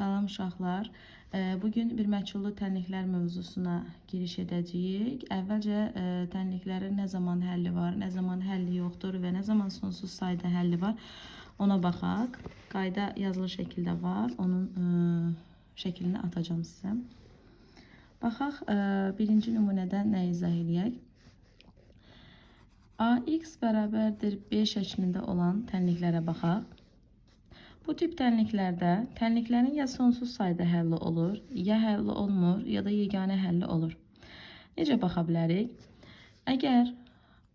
Salam uşaqlar. Ee, Bugün bir məchullu tənliklər mövzusuna giriş edəcəyik. Əvvəlcə e, tənliklərin nə zaman həlli var, nə zaman həlli yoxdur və nə zaman sonsuz sayda həlli var ona baxaq. Qayda yazılı şəkildə var. Onun e, şəklini atacağım sizə. Baxaq, e, birinci nümunədə nə izah eləyək? AX bərabərdir B şəklində olan tənliklərə baxaq. Bu tip tənliklərdə tənliklərin ya sonsuz sayda həlli olur, ya həlli olmur, ya da yeganə həlli olur. Necə baxa bilərik? Əgər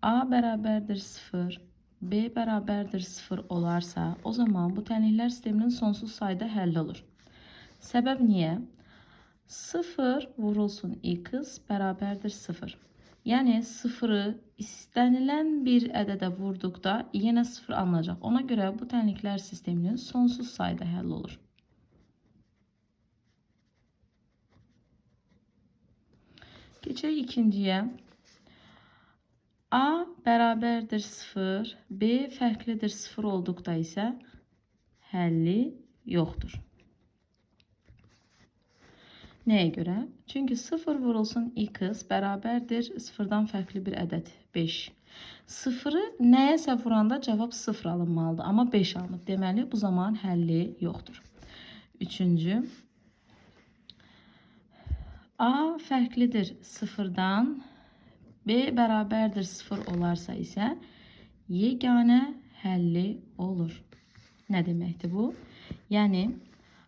A bərabərdir 0, B bərabərdir 0 olarsa, o zaman bu tənliklər sisteminin sonsuz sayda həlli olur. Səbəb niyə? 0 vurulsun x bərabərdir 0. Yəni sıfırı istənilən bir ədədə vurduqda yenə sıfır alınacaq. Ona görə bu tənliklər sisteminin sonsuz sayda həll olur. Keçək ikinciyə. A bərabərdir 0, B fərqlidir 0 olduqda isə həlli yoxdur. Nəyə görə? Çünki 0 vurulsun x bərabərdir 0-dan fərqli bir ədəd 5. 0-ı nəyəsə vuranda cavab 0 alınmalıdır, amma 5 alınıb. Deməli, bu zaman həlli yoxdur. Üçüncü. A fərqlidir 0-dan, B bərabərdir 0 olarsa isə yeganə həlli olur. Nə deməkdir bu? Yəni,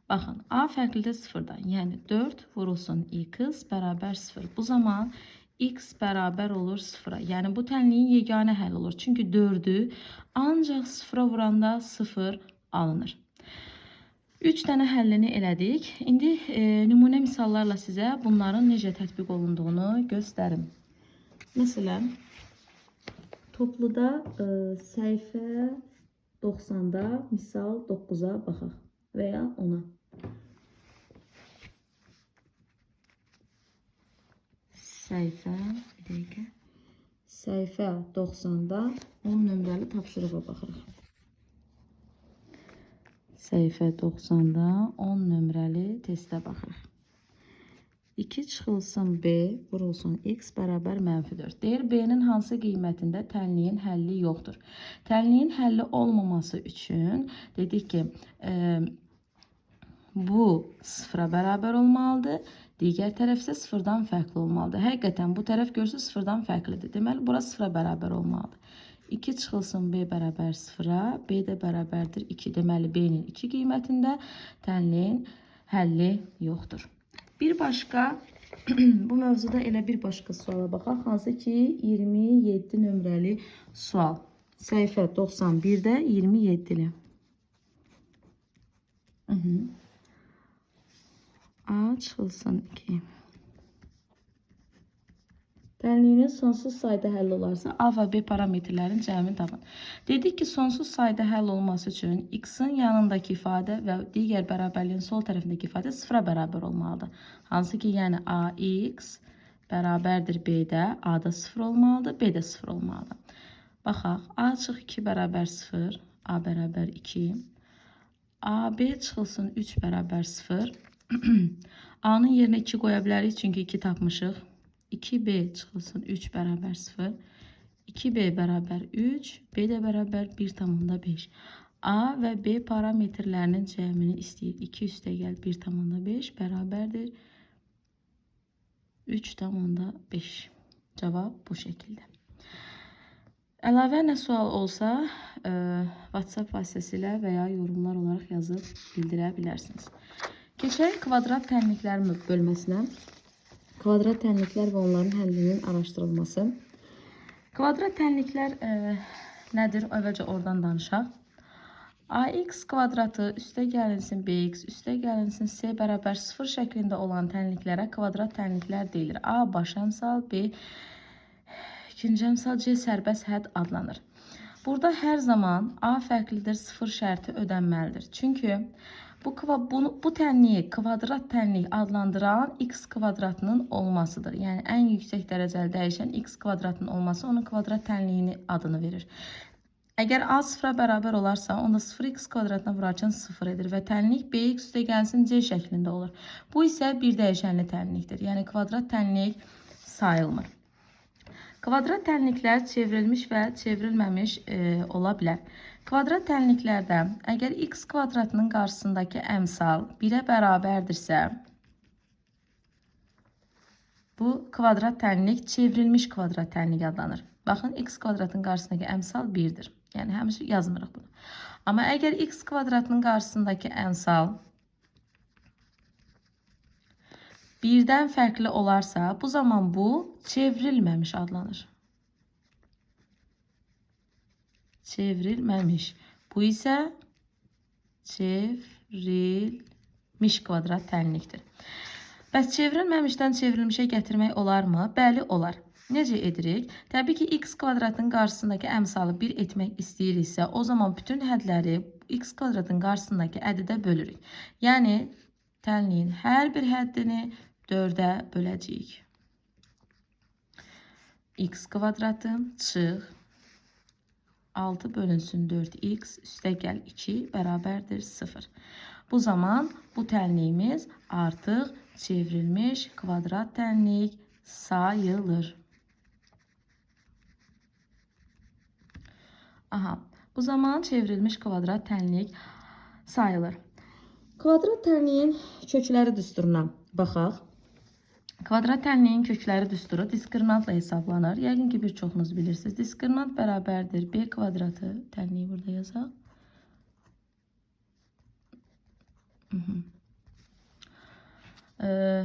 Baxın, A fərqlidir 0-dan. Yəni 4 vurulsun x bərabər 0. Bu zaman x bərabər olur 0-a. Yəni bu tənliyin yeganə həll olur. Çünki 4-ü ancaq 0-a vuranda 0 alınır. 3 dənə həllini elədik. İndi e, nümunə misallarla sizə bunların necə tətbiq olunduğunu göstərim. Məsələn, topluda e, səhifə 90-da misal 9-a baxaq və ya 10-a. Səhifə, bir dəqiqə. Səhifə 90-da 10 nömrəli tapşırığa baxırıq. Səhifə 90-da 10 nömrəli testə baxırıq. 2 çıxılsın B vurulsun x bərabər mənfi 4. Deyir B-nin hansı qiymətində tənliyin həlli yoxdur. Tənliyin həlli olmaması üçün dedik ki, e, bu sıfıra bərabər olmalıdır. Digər tərəf isə sıfırdan fərqli olmalıdır. Həqiqətən bu tərəf görsə sıfırdan fərqlidir. Deməli, bura sıfıra bərabər olmalıdır. 2 çıxılsın B bərabər sıfıra, B də bərabərdir 2. Deməli, B-nin 2 qiymətində tənliyin həlli yoxdur. Bir başqa, bu mövzuda elə bir başqa suala baxaq. Hansı ki, 27 nömrəli sual. Səhifə 91-də 27-li. Hı -hı. A çıxılsın 2. Dənliyinin sonsuz sayda həll olarsa, A və B parametrlərin cəmini tapın. Dedik ki, sonsuz sayda həll olması üçün x-in yanındakı ifadə və digər bərabərliyin sol tərəfindəki ifadə sıfıra bərabər olmalıdır. Hansı ki, yəni ax bərabərdir b-də, a-da sıfır olmalıdır, b-də sıfır olmalıdır. Baxaq, a çıx 2 bərabər 0, a bərabər 2, a, b çıxılsın 3 bərabər 0, A-nın yerinə 2 qoya bilərik, çünki 2 tapmışıq. 2B çıxılsın 3 bərabər 0. 2B bərabər 3, B də bərabər 1,5. A və B parametrlərinin cəmini istəyir. 2 üstəgəl 1,5 bərabərdir 3,5. Cavab bu şəkildə. Əlavə nə sual olsa, e, WhatsApp vasitəsilə və ya yorumlar olaraq yazıb bildirə bilərsiniz. Keçək kvadrat tənliklər bölməsinə. Kvadrat tənliklər və onların həllinin araşdırılması. Kvadrat tənliklər e, nədir? Əvvəlcə oradan danışaq. ax kvadratı üstə gəlinsin bx üstə gəlinsin c bərabər 0 şəklində olan tənliklərə kvadrat tənliklər deyilir. A baş əmsal, B ikinci əmsal, C sərbəst hədd adlanır. Burada hər zaman A fərqlidir 0 şərti ödənməlidir. Çünki bu, bunu, bu tənliyi kvadrat tənlik adlandıran x kvadratının olmasıdır. Yəni ən yüksək dərəcəli dəyişən x kvadratının olması onun kvadrat tənliyini adını verir. Əgər a sıfıra bərabər olarsa, onda 0x kvadratına vurarkən 0 edir və tənlik bx üstəgəlsin c şəklində olur. Bu isə bir dəyişənli tənlikdir. Yəni kvadrat tənlik sayılmır. Kvadrat tənliklər çevrilmiş və çevrilməmiş e, ola bilər. Kvadrat tənliklərdə əgər x kvadratının qarşısındakı əmsal 1-ə bərabərdirsə, bu kvadrat tənlik çevrilmiş kvadrat tənlik adlanır. Baxın, x kvadratın qarşısındakı əmsal 1-dir. Yəni həmişə yazmırıq bunu. Amma əgər x kvadratının qarşısındakı əmsal birdən fərqli olarsa, bu zaman bu çevrilməmiş adlanır. Çevrilməmiş. Bu isə çevrilmiş kvadrat tənlikdir. Bəs çevrilməmişdən çevrilmişə gətirmək olarmı? Bəli, olar. Necə edirik? Təbii ki, x kvadratın qarşısındakı əmsalı 1 etmək istəyiriksə, o zaman bütün hədləri x kvadratın qarşısındakı ədədə bölürük. Yəni, tənliyin hər bir həddini 4-ə böləcəyik. x kvadratı çıx 6 bölünsün 4x üstə gəl 2 bərabərdir 0. Bu zaman bu tənliyimiz artıq çevrilmiş kvadrat tənlik sayılır. Aha, bu zaman çevrilmiş kvadrat tənlik sayılır. Kvadrat tənliyin kökləri düsturuna baxaq. Kvadrat tənliyin kökləri düsturu diskriminantla hesablanır. Yəqin ki, bir çoxunuz bilirsiniz. Diskriminant bərabərdir b kvadratı. Tənliyi burada yazaq. Ee,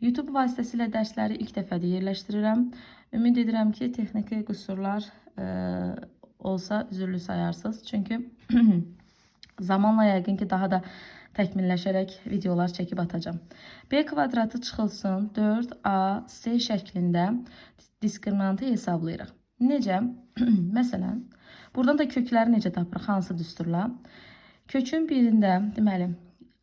YouTube vasitəsilə dərsləri ilk dəfədir yerləşdirirəm. Ümid edirəm ki, texniki qüsurlar olsa üzürlü sayarsınız. Çünki zamanla yəqin ki, daha da təkmilləşərək videolar çəkib atacağım. B kvadratı çıxılsın 4AC şəklində diskriminantı hesablayırıq. Necə? Məsələn, buradan da kökləri necə tapırıq? Hansı düsturla? Kökün birində, deməli,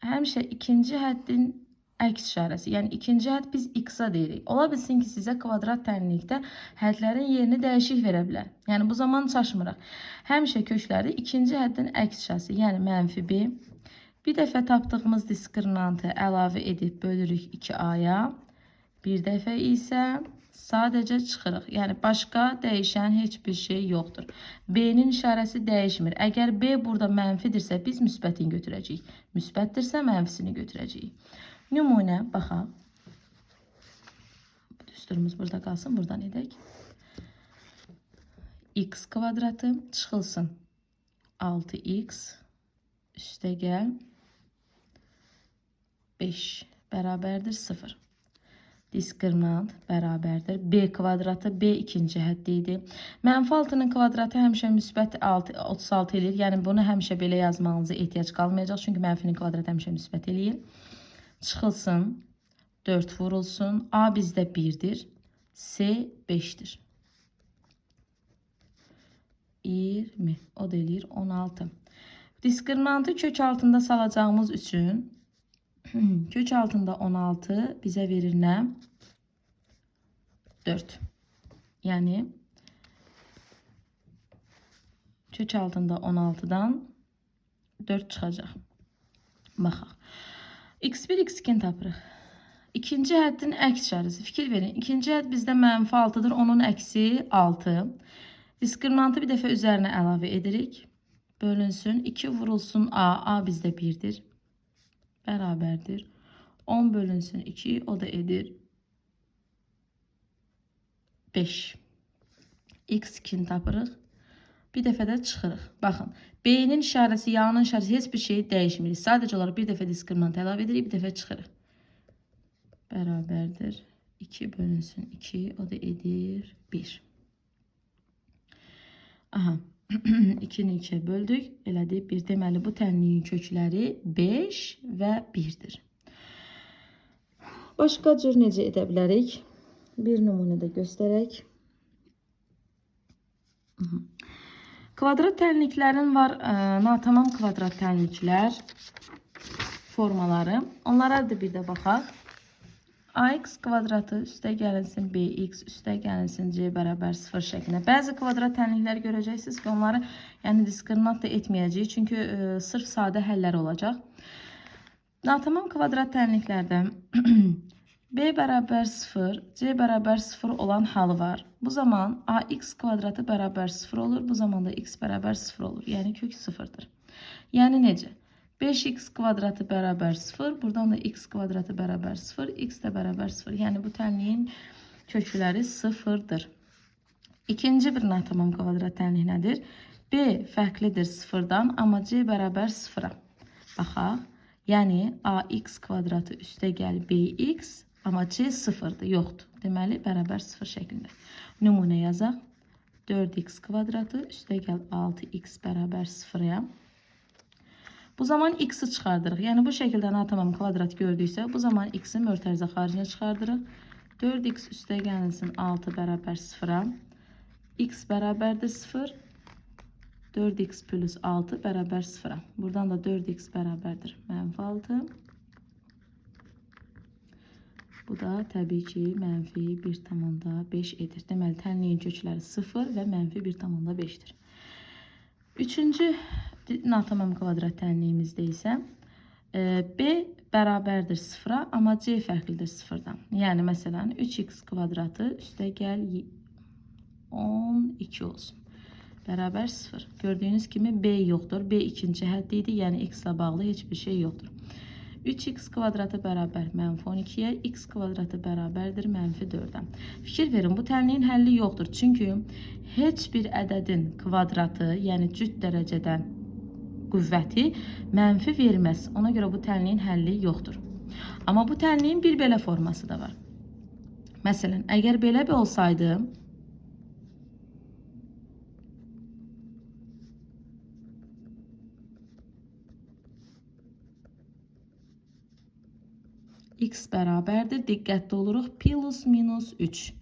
həmişə ikinci həddin əks işarəsi. Yəni ikinci hədd biz x-a deyirik. Ola bilsin ki, sizə kvadrat tənlikdə həddlərin yerini dəyişik verə bilər. Yəni bu zaman çaşmırıq. Həmişə kökləri ikinci həddin əks işarəsi, yəni mənfi b. Bir dəfə tapdığımız diskriminantı əlavə edib bölürük 2a-ya. Bir dəfə isə sadəcə çıxırıq. Yəni başqa dəyişən heç bir şey yoxdur. B-nin işarəsi dəyişmir. Əgər B burada mənfidirsə biz müsbətini götürəcəyik. Müsbətdirsə mənfisini götürəcəyik. Nümunə baxaq. Düsturumuz burada qalsın. Buradan edək. x kvadratı çıxılsın. 6x üstə gəl 5 bərabərdir 0. Diskriminant bərabərdir. B kvadratı B ikinci həddi idi. Mənfi 6-nın kvadratı həmişə müsbət 6, 36 eləyir. Yəni bunu həmişə belə yazmağınıza ehtiyac qalmayacaq. Çünki mənfinin kvadratı həmişə müsbət eləyir. Çıxılsın. 4 vurulsun. A bizdə 1-dir. C 5-dir. 20. O da eləyir 16. Diskriminantı kök altında salacağımız üçün kök altında 16 bizə verir nə? 4. Yəni kök altında 16-dan 4 çıxacaq. Baxaq. x1, x2-ni tapırıq. İkinci həddin əks işarəsi. Fikir verin. İkinci hədd bizdə mənfi 6-dır. Onun əksi 6. Diskriminantı bir dəfə üzərinə əlavə edirik. Bölünsün. 2 vurulsun A. A bizdə 1-dir. Bərabərdir. 10 bölünsün 2. O da edir 5. X2-ni tapırıq. Bir dəfə də çıxırıq. Baxın. B-nin işarəsi, yanın işarəsi heç bir şey dəyişmirik. Sadəcə olaraq bir dəfə diskriminant əlavə edirik, bir dəfə çıxırıq. Bərabərdir. 2 bölünsün 2. O da edir 1. Aha. 2-ni 2-yə böldük. Elədi 1. Deməli, bu tənliyin kökləri 5 və 1-dir. Başqa cür necə edə bilərik? Bir nümunədə göstərək. Kvadrat tənliklərin var ə, natamam kvadrat tənliklər formaları. Onlara da bir də baxaq. Ax kvadratı üstə gəlinsin bx üstə gəlinsin c bərabər 0 şəklində. Bəzi kvadrat tənliklər görəcəksiniz ki, onları yəni diskriminat da etməyəcəyik. Çünki e, sırf sadə həllər olacaq. Natamam kvadrat tənliklərdən b bərabər 0, c bərabər 0 olan halı var. Bu zaman ax kvadratı bərabər 0 olur. Bu zaman da x bərabər 0 olur. Yəni kök 0-dır. Yəni necə? 5x kvadratı bərabər 0. Buradan da x kvadratı bərabər 0. x də bərabər 0. Yəni bu tənliyin kökləri 0-dır. İkinci bir natamam kvadrat tənliyi nədir? b fərqlidir 0-dan, amma c bərabər 0-a. Baxaq. Yəni ax kvadratı üstə gəl bx, amma c 0-dır, yoxdur. Deməli bərabər 0 şəklində. Nümunə yazaq. 4x kvadratı üstə gəl 6x bərabər 0-ya. Bu zaman x'i çıxardırıq. Yəni bu şəkildə natamam kvadrat gördüksə, bu zaman x'i mötərizə xaricinə çıxardırıq. 4x üstə gəlinsin 6 bərabər 0-a. x bərabərdir 0. 4x plus 6 bərabər 0-a. Buradan da 4x bərabərdir mənfi 6. Bu da təbii ki, mənfi 1,5 edir. Deməli, tənliyin kökləri 0 və mənfi 1,5-dir. Üçüncü natamam kvadrat tənliyimizdə isə e, b bərabərdir 0-a, amma c fərqlidir 0-dan. Yəni, məsələn, 3x kvadratı üstə gəl 12 olsun. Bərabər 0. Gördüyünüz kimi b yoxdur. b ikinci həddi idi, yəni x ilə bağlı heç bir şey yoxdur. 3x kvadratı bərabər mənfi 12-yə, x kvadratı bərabərdir mənfi 4-ə. Fikir verin, bu tənliyin həlli yoxdur. Çünki heç bir ədədin kvadratı, yəni cüt dərəcədən qüvvəti mənfi verməz. Ona görə bu tənliyin həlli yoxdur. Amma bu tənliyin bir belə forması da var. Məsələn, əgər belə bir olsaydı, x bərabərdir. Diqqətli oluruq. Plus minus 3.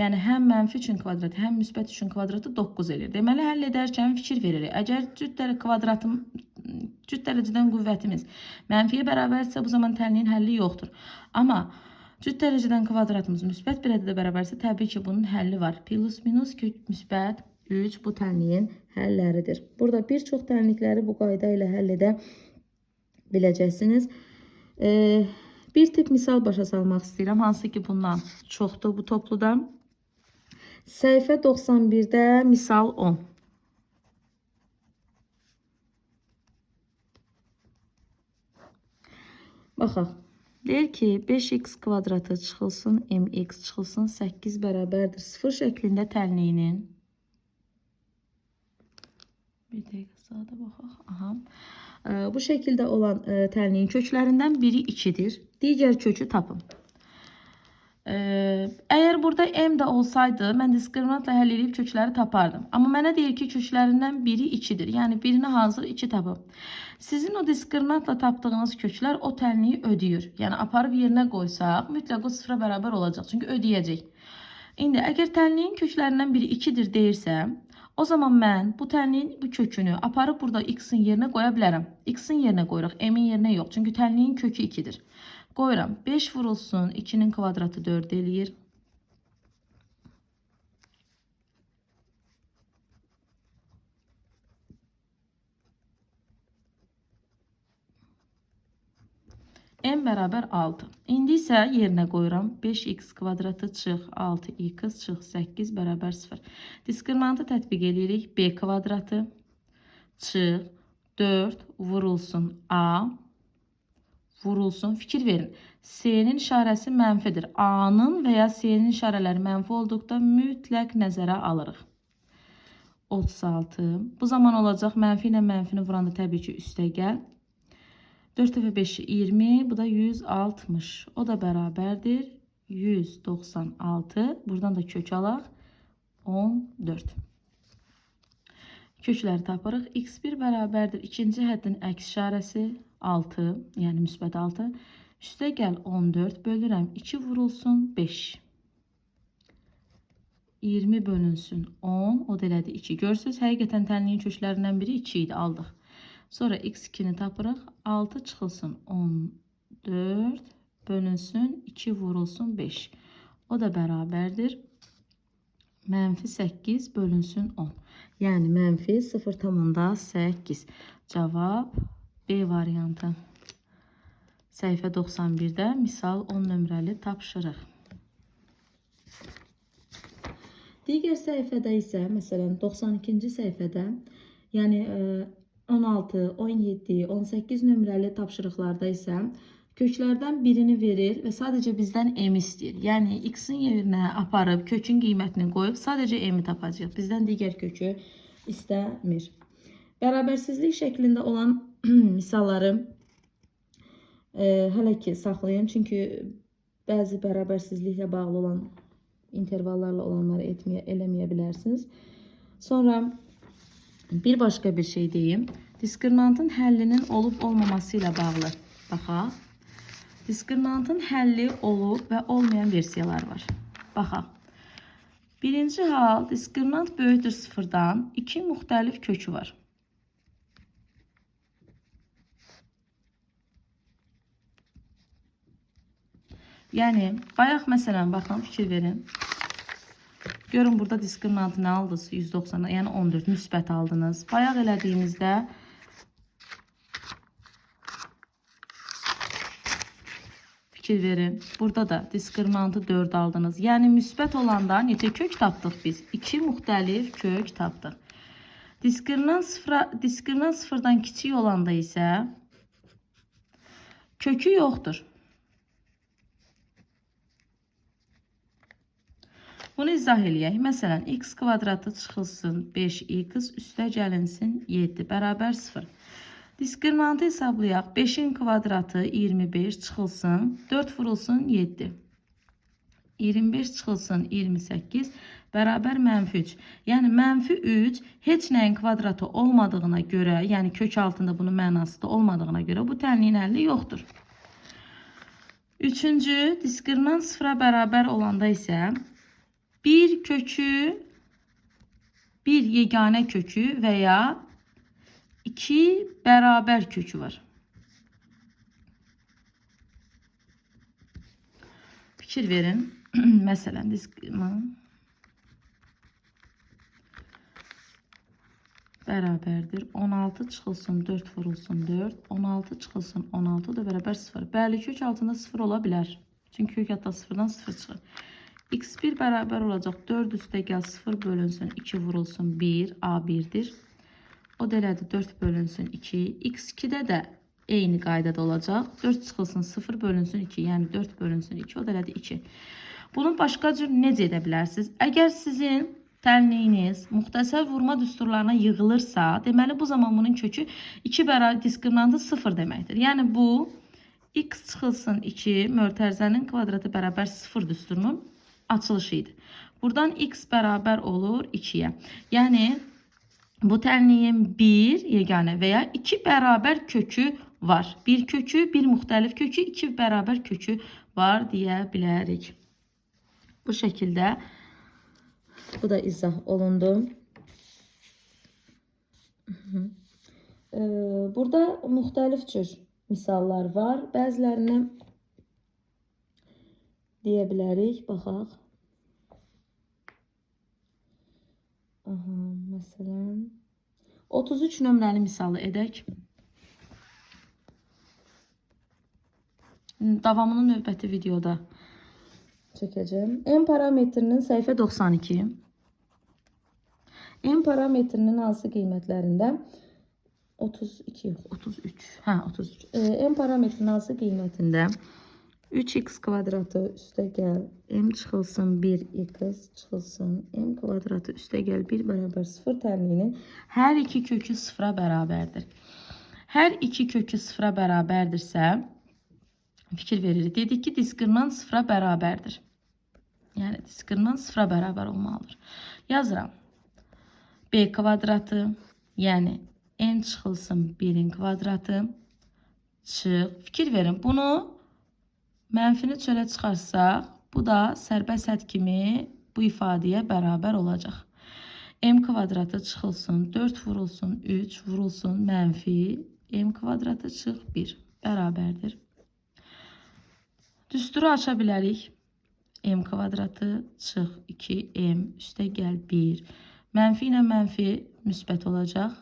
Yəni həm mənfi üçün kvadratı, həm müsbət üçün kvadratı 9 edir. Deməli həll edərkən fikir veririk. Əgər cüt dərə kvadratım cüt dərəcədən qüvvətimiz mənfiyə bərabərsə, bu zaman tənliyin həlli yoxdur. Amma cüt dərəcədən kvadratımız müsbət bir ədədə bərabərsə, təbii ki, bunun həlli var. Plus minus kök müsbət 3 bu tənliyin həlləridir. Burada bir çox tənlikləri bu qayda ilə həll edə biləcəksiniz. Eee bir tip misal başa salmaq istəyirəm, hansı ki bundan çoxdur bu topludan. Səhifə 91-də misal 10. Baxaq. Deyir ki, 5x kvadratı çıxılsın, mx çıxılsın, 8 bərabərdir 0 şəklində tənliyinin. Bir dəqiqə sağda baxaq. Aha. Bu şəkildə olan tənliyin köklərindən biri 2-dir. Digər kökü tapın. Ee, əgər burada m də olsaydı, mən diskriminantla həll edib kökləri tapardım. Amma mənə deyir ki, köklərindən biri 2-dir. Yəni birini hazır 2 tapıb. Sizin o diskriminantla tapdığınız köklər o tənliyi ödəyir. Yəni aparıb yerinə qoysaq, mütləq o sıfıra bərabər olacaq. Çünki ödəyəcək. İndi əgər tənliyin köklərindən biri 2-dir deyirsə, o zaman mən bu tənliyin bu kökünü aparıb burada x-in yerinə qoya bilərəm. X-in yerinə qoyuruq, m-in yerinə yox. Çünki tənliyin kökü 2-dir. Qoyuram. 5 vurulsun. 2'nin kvadratı 4 eləyir. n bərabər 6. İndi isə yerinə qoyuram. 5x kvadratı çıx, 6x çıx, 8 bərabər 0. Diskriminantı tətbiq edirik. b kvadratı çıx, 4 vurulsun a vurulsun. Fikir verin. S'nin işarəsi mənfidir. A'nın və ya S'nin işarələri mənfi olduqda mütləq nəzərə alırıq. 36. Bu zaman olacaq mənfi ilə mənfini vuranda təbii ki üstə gəl. 4 dəfə 5 20, bu da 160. O da bərabərdir 196. Buradan da kök alaq. 14. Kökləri tapırıq. x1 bərabərdir. İkinci həddin əks işarəsi 6, yəni müsbət 6. Üstə gəl 14 bölürəm 2 vurulsun 5. 20 bölünsün 10, o da elədi 2. Görsünüz, həqiqətən tənliyin köklərindən biri 2 idi, aldıq. Sonra x2-ni tapırıq, 6 çıxılsın 14 bölünsün 2 vurulsun 5. O da bərabərdir. Mənfi 8 bölünsün 10. Yəni mənfi 0,8. Cavab B variantı. Səhifə 91-də misal 10 nömrəli tapşırıq. Digər səhifədə isə, məsələn, 92-ci səhifədə, yəni e, 16, 17, 18 nömrəli tapşırıqlarda isə köklərdən birini verir və sadəcə bizdən m istəyir. Yəni x-in yerinə aparıb kökün qiymətini qoyub sadəcə m-i tapacağıq. Bizdən digər kökü istəmir. Bərabərsizlik şəklində olan misalları e, hələ ki saxlayın. Çünki bəzi bərabərsizliklə bağlı olan intervallarla olanları etməyə, eləməyə bilərsiniz. Sonra bir başqa bir şey deyim. Diskriminantın həllinin olub olmaması ilə bağlı baxaq. Diskriminantın həlli olub və olmayan versiyalar var. Baxaq. Birinci hal diskriminant böyükdür sıfırdan iki müxtəlif kökü var. Yəni bayaq məsələn baxın fikir verin. Görün burada diskriminantı nə aldınız? 190, yəni 14 müsbət aldınız. Bayaq elədiyimizdə fikir verin. Burada da diskriminantı 4 aldınız. Yəni müsbət olanda neçə kök tapdıq biz? 2 müxtəlif kök tapdıq. Diskriminant sıfıra, diskriminant sıfırdan kiçik olanda isə kökü yoxdur. Bunu izah eləyək. Məsələn, x kvadratı çıxılsın 5x üstə gəlinsin 7 bərabər 0. Diskriminantı hesablayaq. 5-in kvadratı 25 çıxılsın 4 vurulsun 7. 25 çıxılsın 28 bərabər mənfi 3. Yəni mənfi 3 heç nəyin kvadratı olmadığına görə, yəni kök altında bunun mənası da olmadığına görə bu tənliyin həlli yoxdur. Üçüncü, diskriminant sıfıra bərabər olanda isə bir kökü, bir yegane kökü veya iki beraber kökü var. Fikir verin. Mesela diskman beraberdir. 16 çıxılsın 4 vurulsun 4. 16 çıxılsın 16 da beraber 0. Bəli kök altında 0 ola bilər. Çünki kök altında 0-dan 0 çıxır. X1 beraber olacak 4 üstə gəl 0 bölünsün 2 vurulsun 1 a1'dir. O da elədi 4 bölünsün 2. x2-də də eyni qaydada olacaq. 4 çıxılsın 0 bölünsün 2. Yəni 4 bölünsün 2. O da elədi 2. Bunu başqa cür necə edə bilərsiniz? Əgər sizin tənliyiniz muxtəsər vurma düsturlarına yığılırsa, deməli bu zaman bunun kökü 2 bərabər diskriminantı 0 deməkdir. Yəni bu x çıxılsın 2 mötərizənin kvadratı bərabər 0 düsturunun açılışı idi. Buradan x beraber olur 2'ye. Yani bu tənliyin bir yegane veya iki beraber kökü var. Bir kökü, bir muhtelif kökü, iki beraber kökü var diye bilərik. Bu şekilde bu da izah olundu. Ee, burada muhtelif cür misallar var. Bəzilərini deyə bilərik. Baxaq. Aha, məsələn 33 nömrəli misalı edək. Davamını növbəti videoda çəkəcəm. M parametrinin səhifə 92. M parametrinin hansı qiymətlərində 32 yox 33. Hə 33. E, M parametrinin hansı qiymətində 3x kvadratı üstə gəl m çıxılsın 1x çıxılsın m kvadratı üstə gəl 1 bərabər 0 tənliyinin hər iki kökü 0-a bərabərdir. Hər iki kökü 0-a bərabərdirsə fikir veririk. Dedik ki, diskriminant 0-a bərabərdir. Yəni diskriminant 0-a bərabər olmalıdır. Yazıram. b kvadratı, yəni m çıxılsın 1-in kvadratı çıx. Fikir verin. Bunu Mənfini çölə çıxarsaq, bu da sərbəst hədd kimi bu ifadəyə bərabər olacaq. m kvadratı çıxılsın, 4 vurulsun, 3 vurulsun, mənfi m kvadratı çıx 1 bərabərdir. Düsturu aça bilərik. m kvadratı çıx 2m üstə gəl 1. Mənfi ilə mənfi müsbət olacaq.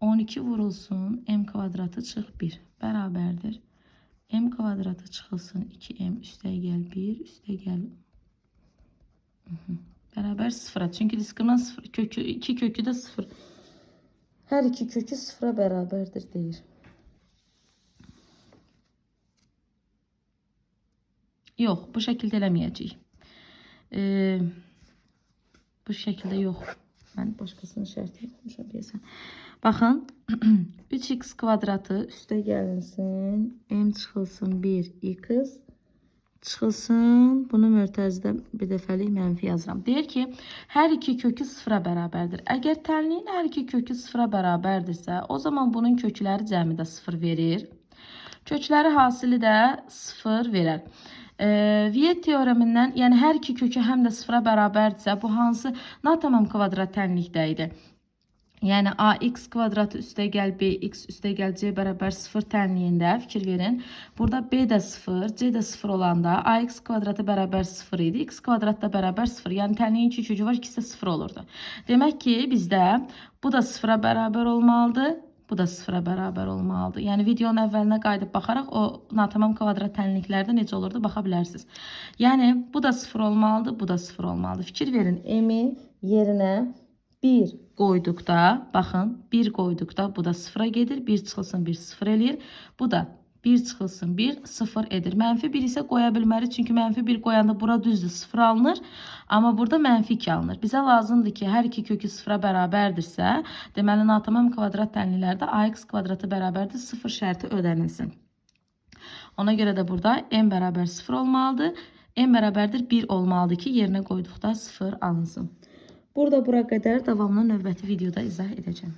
12 vurulsun m kvadratı çıx 1 bərabərdir. M kvadratı çıxılsın 2m üstə gəl 1 üstə gəl Mhm. bərabər 0-a. Çünki diskriminant 0 kökü 2 kökü də 0. Hər iki kökü 0-a bərabərdir deyir. Yox, bu şəkildə eləməyəcəyik. Ee, bu şəkildə yox. Mən başqasının şərtini yapmışam deyəsən. Baxın, 3x kvadratı üstə gəlinsin, m çıxılsın 1x çıxılsın. Bunu mörtəzdə bir dəfəlik mənfi yazıram. Deyir ki, hər iki kökü sıfıra bərabərdir. Əgər tənliyin hər iki kökü sıfıra bərabərdirsə, o zaman bunun kökləri cəmi də sıfır verir. Kökləri hasili də sıfır verər. E, Viet teoremindən, yəni hər iki kökü həm də sıfıra bərabərdirsə, bu hansı natamam kvadrat tənlikdə idi? Yəni ax kvadratı üstə gəl bx üstə gəl c bərabər 0 tənliyində fikir verin. Burada b də 0, c də 0 olanda ax kvadratı bərabər 0 idi. x kvadrat da bərabər 0. Yəni tənliyin iki kökü var, ikisi də 0 olurdu. Demək ki, bizdə bu da 0-a bərabər olmalıdır. Bu da sıfıra bərabər olmalıdır. Yəni videonun əvvəlinə qayıdıb baxaraq o natamam kvadrat tənliklərdə necə olurdu baxa bilərsiniz. Yəni bu da sıfır olmalıdır, bu da sıfır olmalıdır. Fikir verin. M-in yerinə 1 qoyduqda, baxın, 1 qoyduqda bu da sıfıra gedir. 1 çıxılsın 1 sıfır eləyir. Bu da 1 çıxılsın 1 sıfır edir. Mənfi 1 isə qoya bilmərik. Çünki mənfi 1 qoyanda bura düzdür sıfır alınır. Amma burada mənfi 2 alınır. Bizə lazımdır ki, hər iki kökü sıfıra bərabərdirsə, deməli natamam kvadrat tənliklərdə ax kvadratı bərabərdir 0 şərti ödənilsin. Ona görə də burada m bərabər 0 olmalıdır. m bərabərdir 1 olmalıdır ki, yerinə qoyduqda 0 alınsın. Burada bura qədər davamlı növbəti videoda izah edəcəm.